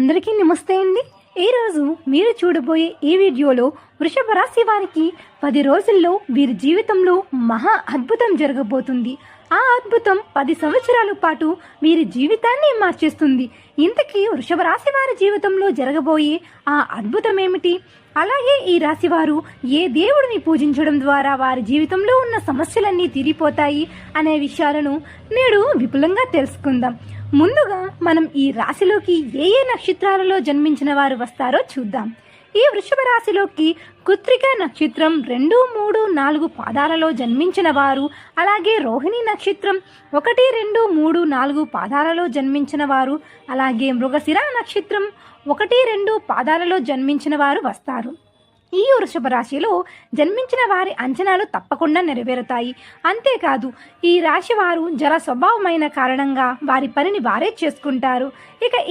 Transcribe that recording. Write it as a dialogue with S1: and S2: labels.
S1: అందరికీ నమస్తే అండి. ఈరోజు మీరు చూడబోయే ఈ వీడియోలో వృషభ రాశి వారికి పది రోజుల్లో వీరి జీవితంలో మహా అద్భుతం జరగబోతుంది. ఆ అద్భుతం పది సంవత్సరాల పాటు వీరి జీవితాన్ని మార్చేస్తుంది. ఇంతకీ వృషభ రాశి వారి జీవితంలో జరగబోయే ఆ అద్భుతం ఏమిటి అలాగే ఈ రాశి వారు ఏ దేవుడిని పూజించడం ద్వారా వారి జీవితంలో ఉన్న సమస్యలన్నీ తీరిపోతాయి అనే విషయాలను నేడు విపులంగా తెలుసుకుందాం. ముందుగా మనం ఈ రాశిలోకి ఏ ఏ నక్షత్రాలలో జన్మించిన వారు వస్తారో చూద్దాం. ఈ వృషభ రాశిలోకి కృత్రిక నక్షత్రం రెండు మూడు నాలుగు పాదాలలో జన్మించిన వారు అలాగే రోహిణి నక్షత్రం ఒకటి రెండు మూడు నాలుగు పాదాలలో జన్మించిన వారు అలాగే మృగశిర నక్షత్రం ఒకటి రెండు పాదాలలో జన్మించిన వారు వస్తారు. ఈ వృషభ రాశిలో జన్మించిన వారి అంచనాలు తప్పకుండా నెరవేరుతాయి. అంతేకాదు ఈ రాశి వారు జల స్వభావమైన కారణంగా వారి పనిని వారే చేసుకుంటారు. ఇక